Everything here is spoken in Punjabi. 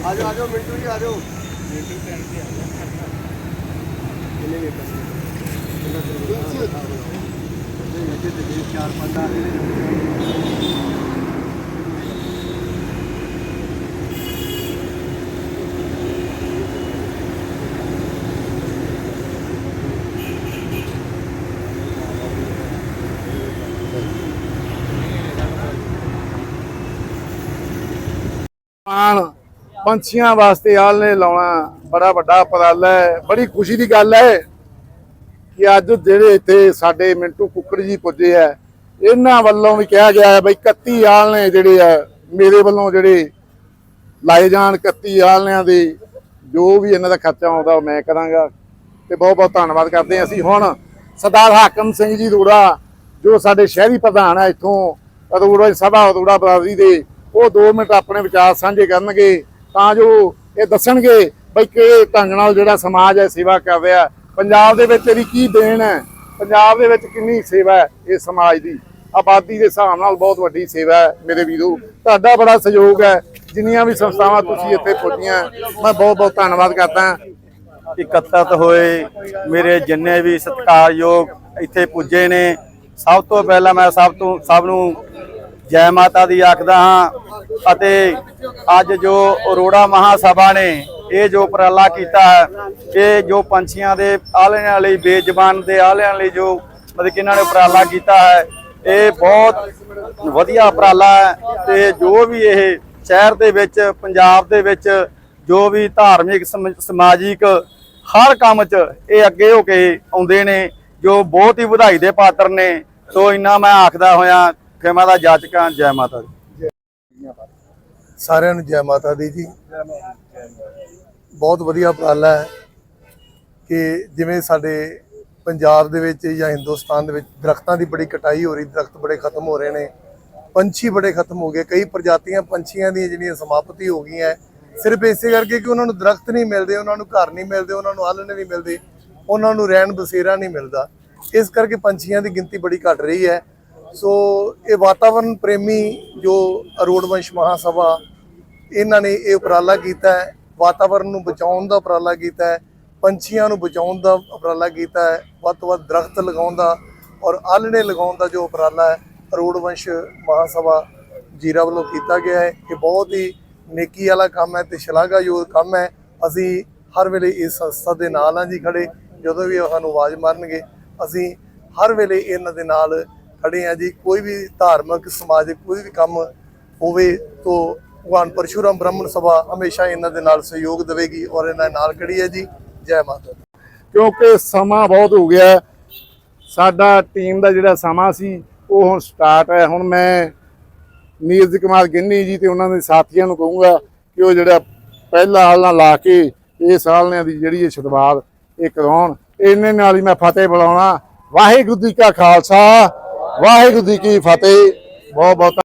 ਆਜੋ ਆਜੋ ਮਿੰਟੂ ਜੀ ਆਜੋ ਕਿੰਨੇ ਵੇਟ ਚਾਰ ਪੰਜ ਆ ਰਹੇ ਨੇ ਮਾਣ ਪੰਛੀਆਂ ਵਾਸਤੇ ਆਲ ਨੇ ਲਾਉਣਾ ਬੜਾ ਵੱਡਾ ਉਪਰਾਲਾ ਹੈ। ਬੜੀ ਖੁਸ਼ੀ ਦੀ ਗੱਲ ਹੈ ਕਿ ਅੱਜ ਜਿਹੜੇ ਇੱਥੇ ਸਾਡੇ ਮਿੰਟੂ ਕੁੱਕੜ ਜੀ ਪੁੱਜੇ ਆ, ਇਹਨਾਂ ਵੱਲੋਂ ਵੀ ਕਿਹਾ ਗਿਆ ਹੈ ਬਈ 31 ਆਲ ਨੇ ਜਿਹੜੇ ਆ, ਮੇਰੇ ਵੱਲੋਂ ਜਿਹੜੇ ਲਾਏ ਜਾਣ 31 ਆਲਿਆਂ ਦੇ, ਜੋ ਵੀ ਇਹਨਾਂ ਦਾ ਖਰਚਾ ਆਉਂਦਾ ਉਹ ਮੈਂ ਕਰਾਂਗਾ। ਤੇ ਬਹੁਤ ਬਹੁਤ ਧੰਨਵਾਦ ਕਰਦੇ ਹਾਂ। ਅਸੀਂ ਹੁਣ ਸਰਦਾਰ ਹਾਕਮ ਸਿੰਘ ਜੀ ਰੂੜਾ ਜੋ ਸਾਡੇ ਸ਼ਹਿਰੀ ਪ੍ਰਧਾਨ ਹੈ ਇੱਥੋਂ ਅਦੂੜਾ ਸਭਾ ਅਦੂੜਾ ਬਰਾਦਰੀ ਦੇ, ਉਹ 2 ਮਿੰਟ ਆਪਣੇ ਵਿਚਾਰ ਸਾਂਝੇ ਕਰਨਗੇ। ਤਾਂ ਜੋ ਇਹ ਦੱਸਣਗੇ ਬਈ ਕਿ ਢੰਗ ਨਾਲ ਜਿਹੜਾ ਸਮਾਜ ਹੈ, ਸੇਵਾ ਕਰ ਰਿਹਾ। ਪੰਜਾਬ ਦੇ ਵਿੱਚ ਇਹਦੀ ਕੀ ਦੇਣ ਹੈ? ਪੰਜਾਬ ਦੇ ਵਿੱਚ ਕਿੰਨੀ ਸੇਵਾ ਹੈ ਇਸ ਸਮਾਜ ਦੀ? ਆਬਾਦੀ ਦੇ ਹਿਸਾਬ ਨਾਲ ਬਹੁਤ ਵੱਡੀ ਸੇਵਾ ਹੈ ਮੇਰੇ ਵੀਰੋ। ਤੁਹਾਡਾ ਬੜਾ ਸਹਿਯੋਗ ਹੈ। ਜਿੰਨੀਆਂ ਵੀ ਸੰਸਥਾਵਾਂ ਤੁਸੀਂ ਇੱਥੇ ਪੁੱਜੀਆਂ ਮੈਂ ਬਹੁਤ ਬਹੁਤ ਧੰਨਵਾਦ ਕਰਦਾ ਹਾਂ। ਇਕੱਤਰਤ ਹੋਏ ਮੇਰੇ ਜਿੰਨੇ ਵੀ ਸਤਿਕਾਰਯੋਗ ਇੱਥੇ ਪੁੱਜੇ ਨੇ, ਸਭ ਤੋਂ ਪਹਿਲਾਂ ਮੈਂ ਸਭ ਤੋਂ ਸਭ ਨੂੰ ਜੈ ਮਾਤਾ ਦੀ ਆਖਦਾ ਹਾਂ। ਅਤੇ ਅੱਜ ਜੋ ਅਰੋੜਾ ਮਹਾਸਭਾ ਨੇ ਇਹ ਜੋ ਉਪਰਾਲਾ ਕੀਤਾ ਹੈ, ਇਹ ਜੋ ਪੰਛੀਆਂ ਦੇ ਆਲਿਆਂ ਲਈ, ਬੇਜ਼ਬਾਨ ਦੇ ਆਲਿਆਂ ਲਈ ਜੋ ਮਤਲਬ ਕਿ ਇਹਨਾਂ ਨੇ ਉਪਰਾਲਾ ਕੀਤਾ ਹੈ, ਇਹ ਬਹੁਤ ਵਧੀਆ ਉਪਰਾਲਾ ਹੈ। ਤੇ ਜੋ ਵੀ ਇਹ ਸ਼ਹਿਰ ਦੇ ਵਿੱਚ, ਪੰਜਾਬ ਦੇ ਵਿੱਚ ਜੋ ਵੀ ਧਾਰਮਿਕ, ਸਮ- ਸਮਾਜਿਕ ਹਰ ਕੰਮ 'ਚ ਇਹ ਅੱਗੇ ਹੋ ਕੇ ਆਉਂਦੇ ਨੇ, ਜੋ ਬਹੁਤ ਹੀ ਵਧਾਈ ਦੇ ਪਾਤਰ ਨੇ। ਸੋ ਇੰਨਾ ਮੈਂ ਆਖਦਾ ਹੋਇਆ ਖਿਮਾ ਦਾ ਜਾਚਕਾਂ, ਜੈ ਮਾਤਾ ਦੀ। ਸਾਰਿਆਂ ਨੂੰ ਜੈ ਮਾਤਾ ਦੀ ਜੀ। ਬਹੁਤ ਵਧੀਆ ਉਪਰਾਲਾ ਹੈ ਕਿ ਜਿਵੇਂ ਸਾਡੇ ਪੰਜਾਬ ਦੇ ਵਿੱਚ ਜਾਂ ਹਿੰਦੁਸਤਾਨ ਦੇ ਵਿੱਚ ਦਰਖਤਾਂ ਦੀ ਬੜੀ ਕਟਾਈ ਹੋ ਰਹੀ, ਦਰਖਤ ਬੜੇ ਖਤਮ ਹੋ ਰਹੇ ਨੇ, ਪੰਛੀ ਬੜੇ ਖਤਮ ਹੋ ਗਏ, ਕਈ ਪ੍ਰਜਾਤੀਆਂ ਪੰਛੀਆਂ ਦੀਆਂ ਜਿਹੜੀਆਂ ਸਮਾਪਤੀ ਹੋ ਗਈਆਂ, ਸਿਰਫ ਇਸੇ ਕਰਕੇ ਕਿ ਉਹਨਾਂ ਨੂੰ ਦਰਖਤ ਨਹੀਂ ਮਿਲਦੇ, ਉਹਨਾਂ ਨੂੰ ਘਰ ਨਹੀਂ ਮਿਲਦੇ, ਉਹਨਾਂ ਨੂੰ ਆਲ੍ਹਣੇ ਨਹੀਂ ਮਿਲਦੇ, ਉਹਨਾਂ ਨੂੰ ਰਹਿਣ ਬਸੇਰਾ ਨਹੀਂ ਮਿਲਦਾ। ਇਸ ਕਰਕੇ ਪੰਛੀਆਂ ਦੀ ਗਿਣਤੀ ਬੜੀ ਘਟ ਰਹੀ ਹੈ। ਸੋ ਇਹ ਵਾਤਾਵਰਣ ਪ੍ਰੇਮੀ ਜੋ ਅਰੋੜ ਵੰਸ਼ ਮਹਾਸਭਾ, ਇਹਨਾਂ ਨੇ ਇਹ ਉਪਰਾਲਾ ਕੀਤਾ ਹੈ। ਵਾਤਾਵਰਣ ਨੂੰ ਬਚਾਉਣ ਦਾ ਉਪਰਾਲਾ ਕੀਤਾ ਹੈ, ਪੰਛੀਆਂ ਨੂੰ ਬਚਾਉਣ ਦਾ ਉਪਰਾਲਾ ਕੀਤਾ ਹੈ, ਵੱਧ ਤੋਂ ਵੱਧ ਦਰਖਤ ਲਗਾਉਣ ਦਾ ਔਰ ਆਲ੍ਹਣੇ ਲਗਾਉਣ ਦਾ ਜੋ ਉਪਰਾਲਾ ਹੈ, ਅਰੋੜ ਵੰਸ਼ ਮਹਾਸਭਾ ਜੀਰਾ ਵੱਲੋਂ ਕੀਤਾ ਗਿਆ ਹੈ। ਇਹ ਬਹੁਤ ਹੀ ਨੇਕੀ ਵਾਲਾ ਕੰਮ ਹੈ ਤੇ ਸ਼ਲਾਘਾਯੋਗ ਕੰਮ ਹੈ। ਅਸੀਂ ਹਰ ਵੇਲੇ ਇਸ ਸੰਸਥਾ ਦੇ ਨਾਲ ਹਾਂ ਜੀ ਖੜੇ ਜਦੋਂ ਵੀ ਉਹ ਸਾਨੂੰ ਆਵਾਜ਼ ਮਾਰਨਗੇ, ਅਸੀਂ ਹਰ ਵੇਲੇ ਇਹਨਾਂ ਦੇ ਨਾਲ ਖੜੇ ਹਾਂ ਜੀ। ਕੋਈ ਵੀ ਧਾਰਮਿਕ, ਸਮਾਜਿਕ ਕੋਈ ਵੀ ਕੰਮ ਹੋਵੇ ਤੋਂ ਭਗਵਾਨ ਪਰਸ਼ੂਰਾਮ ਬ੍ਰਾਹਮਣ ਸਭਾ ਹਮੇਸ਼ਾ ਇਹਨਾਂ ਦੇ ਨਾਲ ਸਹਿਯੋਗ ਦੇਵੇਗੀ ਔਰ ਇਹਨਾਂ ਨਾਲ ਖੜੀ ਹੈ ਜੀ। ਜੈ ਮਾਤਾ ਕਿਉਂਕਿ ਸਮਾਂ ਬਹੁਤ ਹੋ ਗਿਆ। ਸਾਡਾ ਟੀਮ ਦਾ ਜਿਹੜਾ ਸਮਾਂ ਸੀ, ਉਹ ਹੁਣ ਸਟਾਰਟ ਹੈ। ਹੁਣ ਮੈਂ ਨੀਰਜ ਕੁਮਾਰ ਗਿੰਨੀ ਜੀ ਤੇ ਉਹਨਾਂ ਦੇ ਸਾਥੀਆਂ ਨੂੰ ਕਹੂੰਗਾ ਕਿ ਉਹ ਜਿਹੜਾ ਪਹਿਲਾ ਹਾਲਾਂ ਲਾ ਕੇ ਇਹ ਸਾਲਨਿਆਂ ਦੀ ਜਿਹੜੀ ਇਹ ਸ਼ੁਰੂਆਤ ਇਹ ਕਰਾਉਣ। ਇਹਨੇ ਨਾਲ ਹੀ ਮੈਂ ਫਤਿਹ ਬੁਲਾਉਣਾ। ਵਾਹਿਗੁਰੂ ਜੀ ਕਾ ਖਾਲਸਾ। ਵਾਹਿਗੁਰੂ ਜੀ ਕੀ ਫਤਿਹ। ਬਹੁਤ ਬਹੁਤ